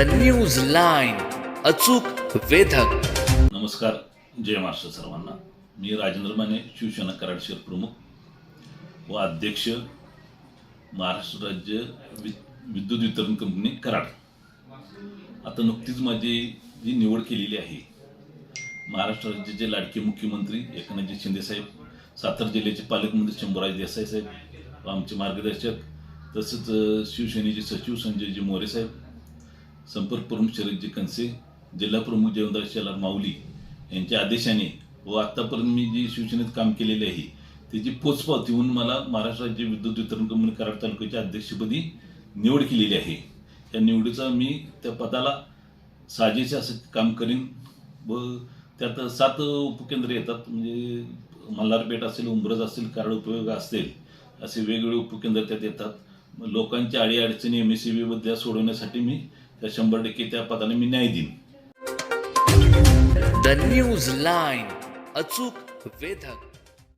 The news line अचूक वेधक. नमस्कार. जय महाराष्ट्र सर्वांना. मी राजेंद्र माने शिवसेना कराड शहर प्रमुख व अध्यक्ष महाराष्ट्र राज्य वि विद्युत वितरण कंपनी कराड. आता नुकतीच माझी जी निवड केलेली आहे महाराष्ट्र राज्याचे लाडके मुख्यमंत्री एकनाथजी शिंदेसाहेब सातारा जिल्ह्याचे पालकमंत्री शंभूराज देसाई साहेब व आमचे मार्गदर्शक तसंच शिवसेनेचे सचिव संजयजी मोरे साहेब संपर्क प्रमुख शरदजी कनसे जिल्हा प्रमुख जयवंतराव शेलार माऊली यांच्या आदेशाने व आत्तापर्यंत मी जी शिवसेनेत काम केलेले आहे त्याची पोचपावती होऊन मला महाराष्ट्र राज्य विद्युत वितरण कंपनी कराड तालुक्याच्या अध्यक्षपदी निवड केलेली आहे. त्या निवडीचा मी त्या पदाला साजेसे असं काम करीन व त्यात सात उपकेंद्र येतात म्हणजे मल्हारपेठ असेल उंब्रज असेल कराड उपयोग असेल असे वेगवेगळे उपकेंद्र त्यात येतात. लोकांच्या अडीअडचणी एम एस सी बीबद्दल सोडवण्यासाठी मी त्या शंभर टक्के त्या पदाने मी न्याय देईन. द न्यूज लाईन अचूक वेधक.